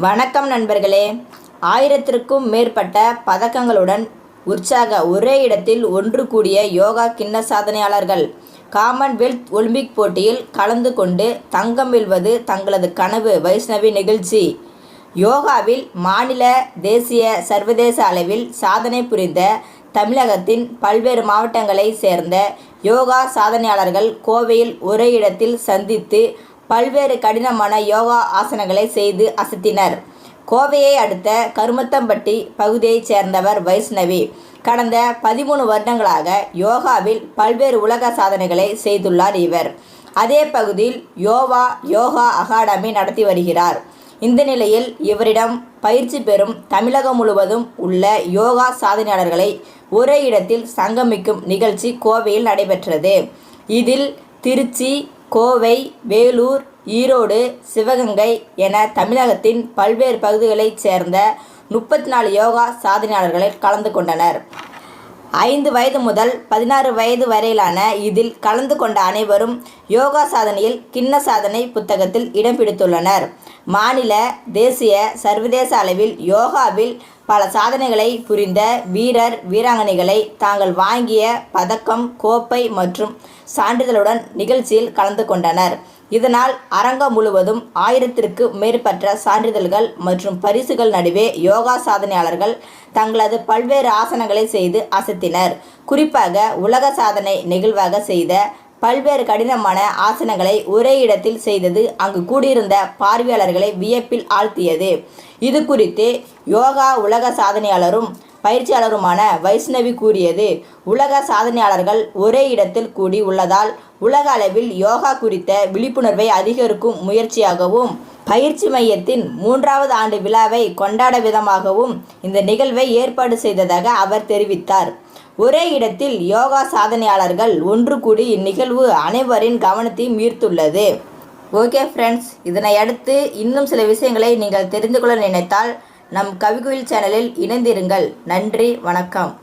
வணக்கம் நண்பர்களே. ஆயிரத்திற்கும் மேற்பட்ட பதக்கங்களுடன் உற்சாக ஒரே இடத்தில் ஒன்று கூடிய யோகா கிண்ண சாதனையாளர்கள் காமன்வெல்த் ஒலிம்பிக் போட்டியில் கலந்து கொண்டு தங்கம் வெல்வது தங்களது கனவு வைஷ்ணவி நிகழ்ச்சி. யோகாவில் மாநில தேசிய சர்வதேச அளவில் சாதனை புரிந்த தமிழகத்தின் பல்வேறு மாவட்டங்களை சேர்ந்த யோகா சாதனையாளர்கள் கோவையில் ஒரே இடத்தில் சந்தித்து பல்வேறு கடினமான யோகா ஆசனங்களை செய்து அசத்தினர். கோவையை அடுத்த கருமத்தம்பட்டி பகுதியைச் சேர்ந்தவர் வைஷ்ணவி. கடந்த பதிமூணு வருடங்களாக யோகாவில் பல்வேறு உலக சாதனைகளை செய்துள்ளார் இவர். அதே பகுதியில் யோவா யோகா அகாடமி நடத்தி வருகிறார். இந்த நிலையில் இவரிடம் பயிற்சி பெறும் தமிழகம் முழுவதும் உள்ள யோகா சாதனையாளர்களை ஒரே இடத்தில் சங்கமிக்கும் நிகழ்ச்சி கோவையில் நடைபெற்றது. இதில் திருச்சி கோவை வேலூர் ஈரோடு சிவகங்கை என தமிழகத்தின் பல்வேறு பகுதிகளைச் சேர்ந்த முப்பத்தி நாலு யோகா சாதனையாளர்கள் கலந்து கொண்டனர். ஐந்து வயது முதல் பதினாறு வயது வரையிலான இதில் கலந்து கொண்ட அனைவரும் யோகா சாதனையில் கிண்ண சாதனை புத்தகத்தில் இடம் பிடித்துள்ளனர். மாநில தேசிய சர்வதேச அளவில் யோகாவில் பல சாதனைகளை புரிந்த வீரர் வீராங்கனைகளை தாங்கள் வாங்கிய பதக்கம் கோப்பை மற்றும் சான்றிதழுடன் நிகழ்ச்சியில் கலந்து கொண்டனர். இதனால் அரங்கம் முழுவதும் ஆயிரத்திற்கு மேற்பட்ட சான்றிதழ்கள் மற்றும் பரிசுகள் நடுவே யோகா சாதனையாளர்கள் தங்களது பல்வேறு ஆசனங்களை செய்து அசத்தினர். குறிப்பாக உலக சாதனை நிகழ்வாக செய்த பல்வேறு கடினமான ஆசனங்களை ஒரே இடத்தில் செய்தது அங்கு கூடியிருந்த பார்வையாளர்களை வியப்பில் ஆழ்த்தியது. இது குறித்து யோகா உலக சாதனையாளரும் பயிற்சியாளருமான வைஷ்ணவி கூறியது உலக சாதனையாளர்கள் ஒரே இடத்தில் கூடி உள்ளதால் உலக அளவில் யோகா குறித்த விழிப்புணர்வை அதிகரிக்கும் முயற்சியாகவும் பயிற்சி மையத்தின் மூன்றாவது ஆண்டு விழாவை கொண்டாட விதமாகவும் இந்த நிகழ்வை ஏற்பாடு செய்ததாக அவர் தெரிவித்தார். ஒரே இடத்தில் யோகா சாதனையாளர்கள் ஒன்று கூடி இந்நிகழ்வு அனைவரின் கவனத்தையும் ஈர்த்துள்ளது. ஓகே ஃப்ரெண்ட்ஸ் இதனை அடுத்து இன்னும் சில விஷயங்களை நீங்கள் தெரிந்து கொள்ள நினைத்தால் நம் கவிகுயில் சேனலில் இணைந்திருங்கள். நன்றி வணக்கம்.